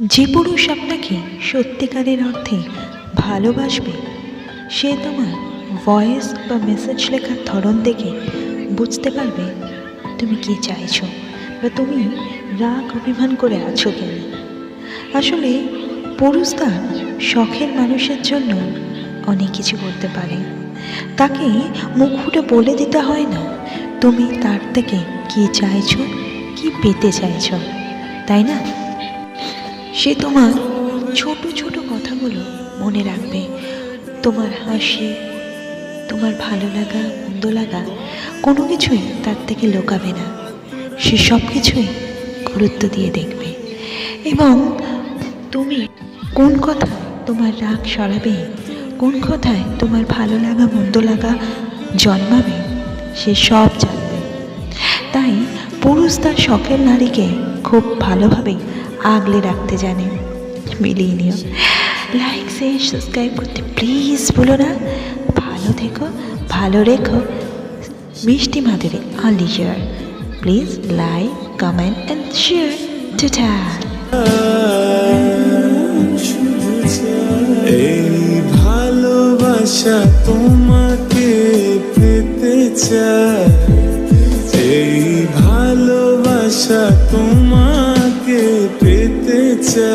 যে পুরুষ আপনাকে সত্যিকারের অর্থে ভালোবাসবে, সে তোমার ভয়েস বা মেসেজ লেখার ধরন দেখে বুঝতে পারবে তুমি কি চাইছো বা তুমি রাগ অভিমান করে আছো কেন। আসলে পুরুষ তার শখের মানুষের জন্য অনেক কিছু করতে পারে। তাকে মুখ ফুটে বলে দিতে হয় না, তুমি তার থেকে কী চাইছো, কি পেতে চাইছো, তাই না? সে তোমার ছোট ছোট কথাগুলো মনে রাখবে। তোমার হাসি, তোমার ভালো লাগা, মন্দ লাগা, কোনো কিছুই তার থেকে লোকাবে না। সে সব কিছুই গুরুত্ব দিয়ে দেখবে। এবং তুমি কোন কথা তোমার রাগ সরাবে, কোন কথায় তোমার ভালো লাগা, মন্দ লাগা জন্মাবে, সে সব জানবে। তাই পুরুষ তার শখের নারীকে খুব ভালোভাবে আগলে রাখতে জানে। মিলিয়ে নিও। লাইক শেয়ার সাবস্ক্রাইব করতে প্লিজ বলো না। ভালো থেকো, ভালো রেখো। মিষ্টি Madhuri only share please like comment and share tata এই ভালোবাসা তোমাকে পেতে চায়। এই ভালোবাসা তোমাকে পেতে চায়